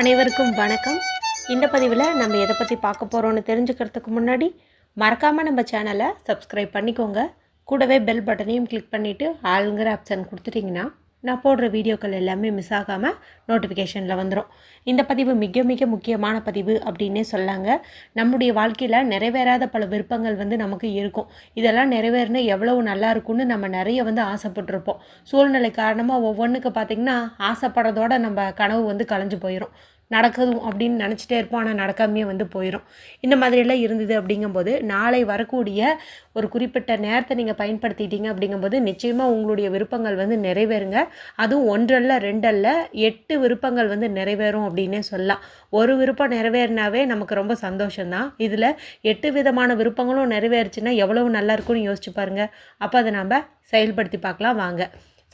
அனைவருக்கும் வணக்கம். இந்த பதிவில் நம்ம எதை பற்றி பார்க்க போகிறோன்னு தெரிஞ்சுக்கிறதுக்கு முன்னாடி மறக்காமல் நம்ம சேனலை சப்ஸ்கிரைப் பண்ணிக்கோங்க. கூடவே பெல் பட்டனையும் கிளிக் பண்ணிவிட்டு ஆளுங்கிற ஆப்ஷன் கொடுத்துட்டிங்கன்னா நான் போடுற வீடியோக்கள் எல்லாமே மிஸ் ஆகாமல் நோட்டிஃபிகேஷனில் வந்துடும் இந்த பதிவு மிக மிக முக்கியமான பதிவு அப்படின்னே சொல்லாங்க. நம்முடைய வாழ்க்கையில் நிறைவேறாத பல விருப்பங்கள் வந்து நமக்கு இருக்கும். இதெல்லாம் நிறைவேறினா எவ்வளவு நல்லா இருக்கும்னு நம்ம நிறைய வந்து ஆசைப்பட்டிருப்போம். சூழ்நிலை காரணமாக ஒவ்வொன்றுக்கு பார்த்திங்கன்னா ஆசைப்படுறதோட நம்ம கனவு வந்து கலைஞ்சு போயிடும் நடக்கதும் அப்படின்னு நினச்சிட்டே இருப்போம். ஆனால் நடக்காமையே வந்து போயிடும் இந்த மாதிரியெல்லாம் இருந்தது அப்படிங்கும்போது நாளை வரக்கூடிய ஒரு குறிப்பிட்ட நேரத்தை நீங்கள் பயன்படுத்திட்டீங்க அப்படிங்கும்போது நிச்சயமாக உங்களுடைய விருப்பங்கள் வந்து நிறைவேறுங்க. அதுவும் ஒன்றல்ல ரெண்டல்ல எட்டு விருப்பங்கள் வந்து நிறைவேறும் அப்படின்னே சொல்லலாம். ஒரு விருப்பம் நிறைவேறினாவே நமக்கு ரொம்ப சந்தோஷம்தான். இதில் எட்டு விதமான விருப்பங்களும் நிறைவேறுச்சுன்னா எவ்வளவு நல்லா இருக்கும்னு யோசிச்சு பாருங்கள் அப்போ அதை நம்ம செயல்படுத்தி பார்க்கலாம். வாங்க.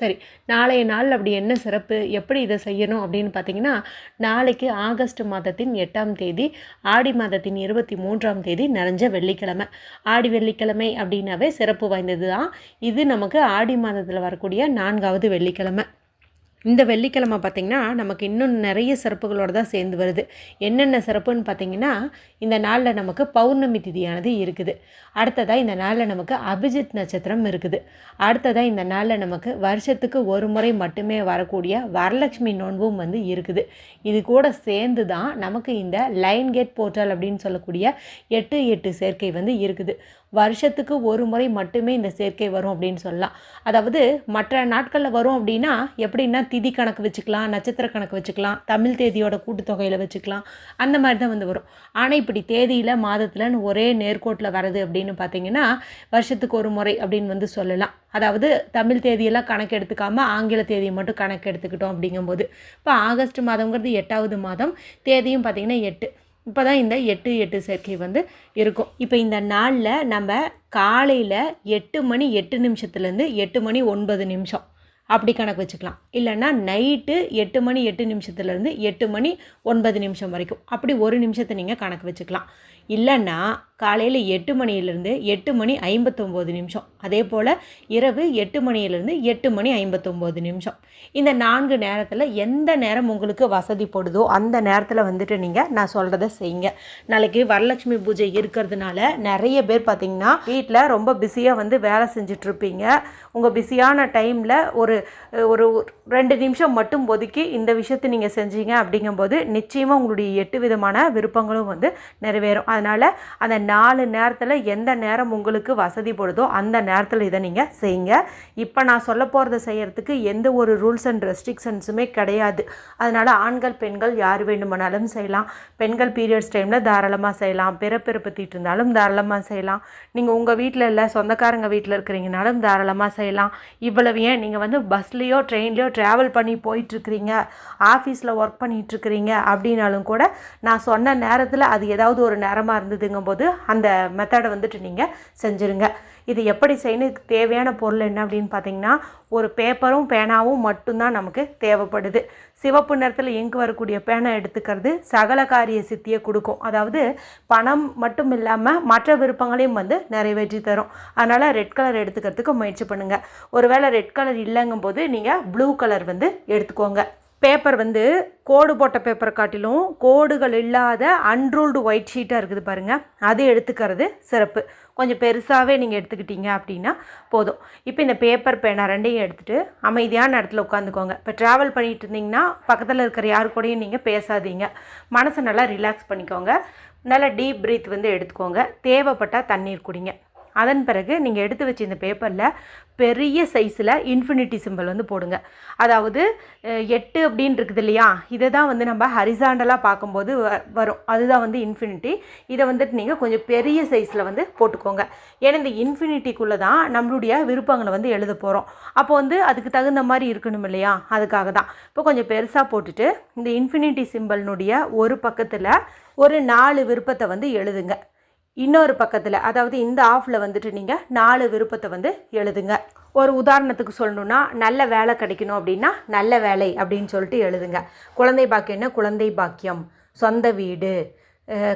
சரி நாளைய நாள் அப்படி என்ன சிறப்பு? எப்படி இதை செய்யணும் அப்படின்னு பார்த்தீங்கன்னா நாளைக்கு ஆகஸ்ட் மாதத்தின் எட்டாம் தேதி ஆடி மாதத்தின் இருபத்தி மூன்றாம் தேதி நிறைஞ்ச வெள்ளிக்கிழமை. ஆடி வெள்ளிக்கிழமை அப்படின்னாவே சிறப்பு வாய்ந்தது தான் இது நமக்கு ஆடி மாதத்தில் வரக்கூடிய நான்காவது வெள்ளிக்கிழமை. இந்த வெள்ளிக்கிழமை பார்த்திங்கன்னா நமக்கு இன்னும் நிறைய சிறப்புகளோடு தான் சேர்ந்து வருது. என்னென்ன சிறப்புன்னு பார்த்தீங்கன்னா இந்த நாளில் நமக்கு பௌர்ணமி திதியானது இருக்குது. அடுத்ததாக இந்த நாளில் நமக்கு அபிஜித் நட்சத்திரம் இருக்குது. அடுத்ததாக இந்த நாளில் நமக்கு வருஷத்துக்கு ஒரு முறை மட்டுமே வரக்கூடிய வரலட்சுமி நோன்பும் வந்து இருக்குது. இது கூட சேர்ந்து தான் நமக்கு இந்த லைன் கேட் போர்ட்டல் அப்படின்னு சொல்லக்கூடிய எட்டு எட்டு சேர்க்கை வந்து இருக்குது. வருஷத்துக்கு ஒரு முறை மட்டுமே இந்த சேர்க்கை வரும் அப்படின்னு சொல்லலாம். அதாவது மற்ற நாட்களில் வரும் அப்படின்னா எப்படின்னா திதி கணக்கு வச்சுக்கலாம் நட்சத்திர கணக்கு வச்சுக்கலாம் தமிழ் தேதியோட கூட்டுத்தொகையில் வச்சுக்கலாம் அந்த மாதிரி தான் வந்து வரும். ஆனால் இப்படி தேதியில் மாதத்தில்னு ஒரே நேர்கோட்டில் வரது அப்படின்னு பார்த்தீங்கன்னா வருஷத்துக்கு ஒரு முறை அப்படின்னு வந்து சொல்லலாம். அதாவது தமிழ் தேதியெல்லாம் கணக்கு எடுத்துக்காமல் ஆங்கில தேதியை மட்டும் கணக்கு எடுத்துக்கிட்டோம் அப்படிங்கும்போது. இப்போ ஆகஸ்ட் மாதங்கிறது எட்டாவது மாதம் தேதியும் பார்த்திங்கன்னா எட்டு. இப்போ தான் இந்த எட்டு எட்டு சேர்க்கை வந்து இருக்கும். இப்போ இந்த நாளில் நம்ம காலையில் எட்டு மணி எட்டு நிமிஷத்துலேருந்து எட்டு மணி ஒன்பது நிமிஷம். அப்படி கணக்கு வச்சுக்கலாம். இல்லைன்னா நைட்டு எட்டு மணி எட்டு நிமிஷத்துலேருந்து எட்டு மணி ஒன்பது நிமிஷம் வரைக்கும். அப்படி ஒரு நிமிஷத்தை நீங்கள் கணக்கு வச்சுக்கலாம். இல்லைன்னா காலையில் எட்டு மணியிலேருந்து எட்டு மணி ஐம்பத்தொம்போது நிமிஷம். அதே போல் இரவு எட்டு மணியிலேருந்து எட்டு மணி ஐம்பத்தொம்போது நிமிஷம். இந்த நான்கு நேரத்தில் எந்த நேரம் உங்களுக்கு வசதி போடுதோ அந்த நேரத்தில் வந்துட்டு நீங்கள் நான் சொல்கிறத செய்யுங்க. நாளைக்கு வரலட்சுமி பூஜை இருக்கிறதுனால நிறைய பேர் பார்த்திங்கன்னா வீட்டில் ரொம்ப பிஸியாக வந்து வேலை செஞ்சிட்ருப்பீங்க. உங்கள் பிஸியான டைமில் ஒரு ஒரு ரெண்டு நிமிஷம் மட்டும் ஒதுக்கி இந்த விஷயத்தை நீங்கள் செஞ்சீங்க அப்படிங்கும்போது நிச்சயமாக உங்களுடைய எட்டு விதமான விருப்பங்களும் வந்து நிறைவேறும். அதனால் அந்த நாலு நேரத்தில் எந்த நேரம் உங்களுக்கு வசதி போடுதோ அந்த நேரத்தில் இதை நீங்கள் செய்யுங்க. இப்போ நான் சொல்ல போகிறத செய்கிறதுக்கு எந்த ஒரு ரூல்ஸ் அண்ட் ரெஸ்ட்ரிக்ஷன்ஸுமே கிடையாது. அதனால் ஆண்கள் பெண்கள் யார் வேண்டுமானாலும் செய்யலாம். பெண்கள் பீரியட்ஸ் டைமில் தாராளமாக செய்யலாம். பிறப்பிறப்பத்திட்டு இருந்தாலும் தாராளமாக செய்யலாம். நீங்கள் உங்கள் வீட்டில் இல்லை சொந்தக்காரங்க வீட்டில் இருக்கிறீங்கனாலும் தாராளமாக செய்யலாம். இவ்வளவு ஏன்? நீங்கள் வந்து பஸ்லேயோ ட்ரெயின்லேயோ ட்ராவல் பண்ணி போயிட்டுருக்கிறீங்க. ஆஃபீஸில் ஒர்க் பண்ணிகிட்ருக்கிறீங்க அப்படின்னாலும் கூட நான் சொன்ன நேரத்தில் அது ஏதாவது ஒரு நேரம் நேரமாக இருந்ததுங்கும்போது அந்த மெத்தடை வந்துட்டு நீங்கள் செஞ்சுருங்க. இது எப்படி செய்யணும்? தேவையான பொருள் என்ன அப்படின்னு பார்த்தீங்கன்னா ஒரு பேப்பரும் பேனாவும் மட்டும்தான் நமக்கு தேவைப்படுது. சிவப்பு நிறத்தில் இங்கு வரக்கூடிய பேனை எடுத்துக்கிறது சகல காரிய சித்தியை கொடுக்கும். அதாவது பணம் மட்டும் இல்லாமல் மற்ற விருப்பங்களையும் வந்து நிறைவேற்றி தரும். அதனால் ரெட் கலர் எடுத்துக்கிறதுக்கு முயற்சி பண்ணுங்கள் ஒருவேளை ரெட் கலர் இல்லைங்கும் போது நீங்கள் ப்ளூ கலர் வந்து எடுத்துக்கோங்க. பேப்பர் வந்து கோடு போட்ட பேப்பரை காட்டிலும் கோடுகள் இல்லாத அன்ரூல்டு ஒயிட் ஷீட்டாக இருக்குது பாருங்கள் அது எடுத்துக்கிறது சிறப்பு. கொஞ்சம் பெருசாகவே நீங்கள் எடுத்துக்கிட்டீங்க அப்படின்னா போதும். இப்போ இந்த பேப்பர் பேனா ரெண்டையும் எடுத்துகிட்டு அமைதியான இடத்துல உட்காந்துக்கோங்க. இப்போ ட்ராவல் பண்ணிட்டு இருந்தீங்கன்னா பக்கத்தில் இருக்கிற யாரு கூடயும் நீங்கள் பேசாதீங்க. மனசை நல்லா ரிலாக்ஸ் பண்ணிக்கோங்க. நல்லா டீப் ப்ரீத் வந்து எடுத்துக்கோங்க. தேவைப்பட்டால் தண்ணீர் குடிங்க. அதன் பிறகு நீங்கள் எடுத்து வச்சு இந்த பேப்பரில் பெரிய சைஸில் இன்ஃபினிட்டி சிம்பிள் வந்து போடுங்க. அதாவது எட்டு அப்படின்னு இருக்குது இல்லையா? இதை தான் வந்து நம்ம ஹரிசாண்டலாக பார்க்கும்போது வ- வரும். அதுதான் வந்து இன்ஃபினிட்டி இதை வந்துட்டு நீங்கள் கொஞ்சம் பெரிய சைஸில் வந்து போட்டுக்கோங்க. ஏன்னா இந்த இன்ஃபினிட்டிக்குள்ளே தான் நம்மளுடைய விருப்பங்களை வந்து எழுத போகிறோம் அப்போ வந்து அதுக்கு தகுந்த மாதிரி இருக்கணும் இல்லையா? அதுக்காக தான். இப்போ கொஞ்சம் பெருசாக போட்டுட்டு இந்த இன்ஃபினிட்டி சிம்பிள்னுடைய ஒரு பக்கத்தில் ஒரு நாலு விருப்பத்தை வந்து எழுதுங்க. இன்னொரு பக்கத்தில் அதாவது இந்த ஆஃபில் வந்துட்டு நீங்கள் நாலு விருப்பத்தை வந்து எழுதுங்க. ஒரு உதாரணத்துக்கு சொல்லணுன்னா நல்ல வேலை கிடைக்கணும் அப்படின்னா நல்ல வேலை அப்படின்னு சொல்லிட்டு எழுதுங்க. குழந்தை பாக்கியம்னா குழந்தை பாக்கியம் சொந்த வீடு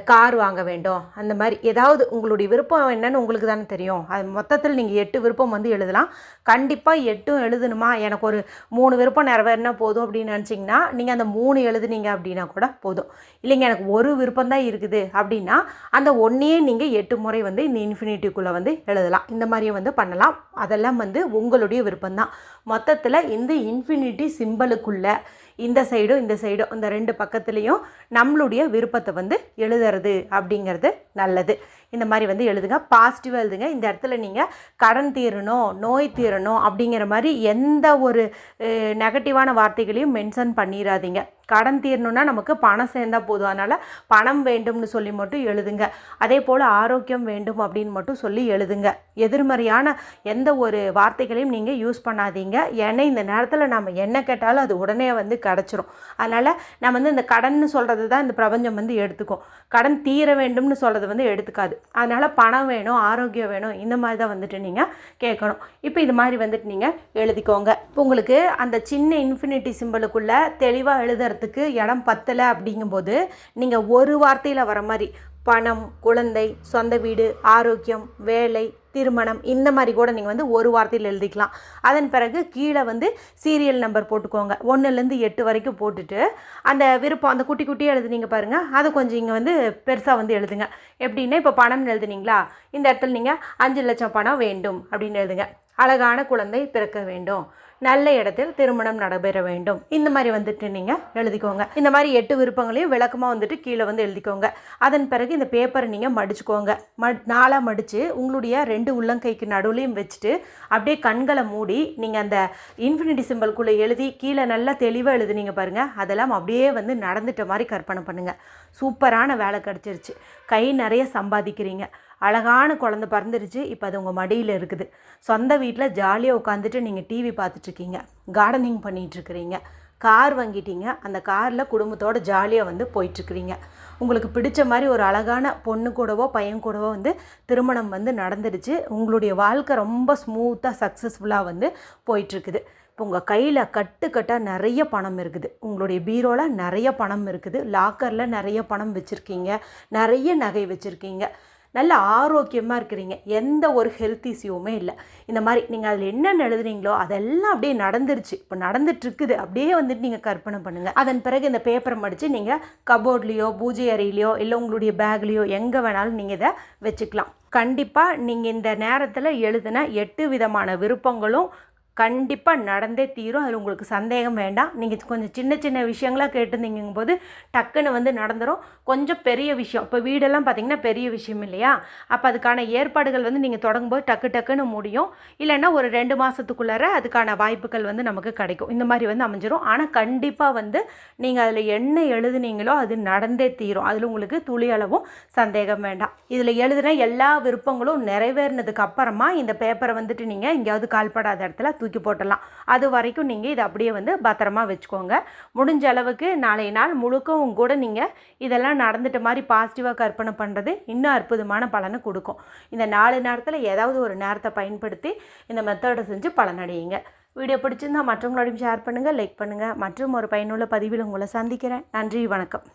கார் வாங்க வேண்டும். அந்த மாதிரி ஏதாவது உங்களுடைய விருப்பம் என்னன்னு உங்களுக்கு தானே தெரியும். அது மொத்தத்தில் நீங்கள் எட்டு விருப்பம் வந்து எழுதலாம். கண்டிப்பாக எட்டும் எழுதணுமா? எனக்கு ஒரு மூணு விருப்பம் நிறைவேறினா போதும் அப்படின்னு நினச்சிங்கன்னா நீங்கள் அந்த மூணு எழுதுனீங்க அப்படின்னா கூட போதும். இல்லைங்க எனக்கு ஒரு விருப்பம் தான் இருக்குது அப்படின்னா அந்த ஒன்றையே நீங்கள் எட்டு முறை வந்து இந்த இன்ஃபினிட்டிக்குள்ளே வந்து எழுதலாம். இந்த மாதிரியும் வந்து பண்ணலாம். அதெல்லாம் வந்து உங்களுடைய விருப்பம்தான் மொத்தத்தில் இந்த இன்ஃபினிட்டி சிம்பிளுக்குள்ளே இந்த சைடும் இந்த சைடும் இந்த ரெண்டு பக்கத்துலேயும் நம்மளுடைய விருப்பத்தை வந்து எழுதுறது அப்படிங்கிறது நல்லது. இந்த மாதிரி வந்து எழுதுங்க. பாசிட்டிவாக எழுதுங்க. இந்த இடத்துல நீங்கள் கடன் தீரணும் நோய் தீரணும் அப்படிங்கிற மாதிரி எந்த ஒரு நெகட்டிவான வார்த்தைகளையும் மென்ஷன் பண்ணிடாதீங்க கடன் தீரணும்னா நமக்கு பணம் சேர்ந்தால் போதும். அதனால் பணம் வேண்டும்னு சொல்லி மட்டும் எழுதுங்க. அதே போல் ஆரோக்கியம் வேண்டும் அப்படின்னு மட்டும் சொல்லி எழுதுங்க. எதிர்மறையான எந்த ஒரு வார்த்தைகளையும் நீங்கள் யூஸ் பண்ணாதீங்க. ஏன்னா இந்த நேரத்தில் நம்ம என்ன கேட்டாலும் அது உடனே வந்து கிடச்சிரும். அதனால் நம்ம வந்து இந்த கடன்னு சொல்கிறது தான் இந்த பிரபஞ்சம் வந்து எடுத்துக்கும். கடன் தீர வேண்டும்னு சொல்கிறது வந்து எடுத்துக்காது. அதனால் பணம் வேணும் ஆரோக்கியம் வேணும் இந்த மாதிரி தான் வந்துட்டு நீங்கள் கேட்கணும். இப்போ இது மாதிரி வந்துட்டு நீங்கள் எழுதிக்கோங்க. இப்போ உங்களுக்கு அந்த சின்ன இன்ஃபினிட்டி சிம்பிளுக்குள்ளே தெளிவாக எழுதுறதுக்கு இடம் பத்தலை அப்படிங்கும்போது நீங்கள் ஒரு வார்த்தையில் வர மாதிரி பணம் குழந்தை சொந்த வீடு ஆரோக்கியம் வேலை திருமணம் இந்த மாதிரி கூட நீங்கள் வந்து ஒரு வார்த்தையில் எழுதிக்கலாம். அதன் பிறகு கீழே வந்து சீரியல் நம்பர் போட்டுக்கோங்க. ஒன்றுலேருந்து எட்டு வரைக்கும் போட்டுட்டு அந்த விருப்பம் அந்த குட்டி குட்டியாக எழுதுனீங்க பாருங்கள் அதை கொஞ்சம் இங்கே வந்து பெருசாக வந்து எழுதுங்க. எப்படின்னா இப்போ பணம்னு எழுதுனீங்களா? இந்த இடத்துல நீங்கள் அஞ்சு லட்சம் பணம் வேண்டும் அப்படின்னு எழுதுங்க. அழகான குழந்தை பிறக்க வேண்டும். நல்ல இடத்தில் திருமணம் நடைபெற வேண்டும். இந்த மாதிரி வந்துட்டு நீங்கள் எழுதிக்கோங்க. இந்த மாதிரி எட்டு விருப்பங்களையும் விளக்கமாக வந்துட்டு கீழே வந்து எழுதிக்கோங்க. அதன் பிறகு இந்த பேப்பரை நீங்கள் மடிச்சுக்கோங்க. மட் நாளாக மடித்து உங்களுடைய ரெண்டு உள்ளங்கைக்கு நடுவுலையும் வச்சுட்டு அப்படியே கண்களை மூடி நீங்கள் அந்த இன்ஃபினிட்டி சிம்பிள்குள்ளே எழுதி கீழே நல்லா தெளிவாக எழுதுனீங்க பாருங்கள் அதெல்லாம் அப்படியே வந்து நடந்துட்ட மாதிரி கற்பனை பண்ணுங்கள் சூப்பரான வேலை கிடச்சிருச்சு. கை நிறைய சம்பாதிக்கிறீங்க. அழகான குழந்த பறந்துருச்சு. இப்போ அது உங்கள் மடியில் இருக்குது. சொந்த வீட்டில் ஜாலியாக உட்காந்துட்டு நீங்கள் டிவி பார்த்துட்ருக்கீங்க. கார்டனிங் பண்ணிகிட்ருக்கிறீங்க கார் வாங்கிட்டீங்க. அந்த காரில் குடும்பத்தோடு ஜாலியாக வந்து போயிட்டுருக்குறீங்க உங்களுக்கு பிடிச்ச மாதிரி ஒரு அழகான பொண்ணு கூடவோ பையன் கூடவோ வந்து திருமணம் வந்து நடந்துடுச்சு. உங்களுடைய வாழ்க்கை ரொம்ப ஸ்மூத்தாக சக்ஸஸ்ஃபுல்லாக வந்து போயிட்டுருக்குது இப்போ உங்கள் கையில் கட்டுக்கட்டாக நிறைய பணம் இருக்குது. உங்களுடைய பீரோவில் நிறைய பணம் இருக்குது. லாக்கரில் நிறைய பணம் வச்சுருக்கீங்க. நிறைய நகை வச்சுருக்கீங்க. நல்ல ஆரோக்கியமாக இருக்கிறீங்க. எந்த ஒரு ஹெல்த் இஷ்யூவுமே இல்லை. இந்த மாதிரி நீங்கள் அதில் என்னென்ன எழுதுறீங்களோ அதெல்லாம் அப்படியே நடந்துருச்சு. இப்போ நடந்துட்டுருக்குது. அப்படியே வந்துட்டு நீங்கள் கற்பனை பண்ணுங்கள் அதன் பிறகு இந்த பேப்பரை மடித்து நீங்கள் கபோர்ட்லேயோ பூஜை அறையிலையோ இல்லை உங்களுடைய பேக்லேயோ எங்கே வேணாலும் நீங்கள் இதை வச்சுக்கலாம். கண்டிப்பாக நீங்கள் இந்த நேரத்தில் எழுதின எட்டு விதமான விருப்பங்களும் கண்டிப்பாக நடந்தே தீரும். அதில் உங்களுக்கு சந்தேகம் வேண்டாம். நீங்கள் கொஞ்சம் சின்ன சின்ன விஷயங்களாக கேட்டிருந்தீங்கும் போது டக்குன்னு வந்து நடந்துடும் கொஞ்சம் பெரிய விஷயம். இப்போ வீடெல்லாம் பார்த்திங்கன்னா பெரிய விஷயம் இல்லையா? அப்போ அதுக்கான ஏற்பாடுகள் வந்து நீங்கள் தொடங்கும்போது டக்கு டக்குன்னு முடியும். இல்லைன்னா ஒரு ரெண்டு மாதத்துக்குள்ளார அதுக்கான வாய்ப்புகள் வந்து நமக்கு கிடைக்கும். இந்த மாதிரி வந்து அமைஞ்சிரும். ஆனால் கண்டிப்பாக வந்து நீங்கள் அதில் என்ன எழுதுனீங்களோ அது நடந்தே தீரும். அதில் உங்களுக்கு துளி அளவும் சந்தேகம் வேண்டாம். இதில் எழுதுன எல்லா விருப்பங்களும் நிறைவேறினதுக்கு அப்புறமா இந்த பேப்பரை வந்துட்டு நீங்கள் எங்கேயாவது கால்படாத இடத்துல தூக்கி போட்டலாம் அது வரைக்கும் நீங்கள் இதை அப்படியே வந்து பத்திரமா வச்சுக்கோங்க. முடிஞ்ச அளவுக்கு நாளைய நாள் முழுக்கவும் கூட நீங்கள் இதெல்லாம் நடந்துட்ட மாதிரி பாசிட்டிவாக கற்பனை பண்ணுறது இன்னும் அற்புதமான பலனை கொடுக்கும். இந்த நாலு நேரத்தில் ஏதாவது ஒரு நேரத்தை பயன்படுத்தி இந்த மெத்தடை செஞ்சு பலனடையுங்க வீடியோ பிடிச்சிருந்தா மற்றவங்களோடையும் ஷேர் பண்ணுங்கள் லைக் பண்ணுங்கள் மற்றும் ஒரு பயனுள்ள பதிவில் உங்களை சந்திக்கிறேன். நன்றி வணக்கம்.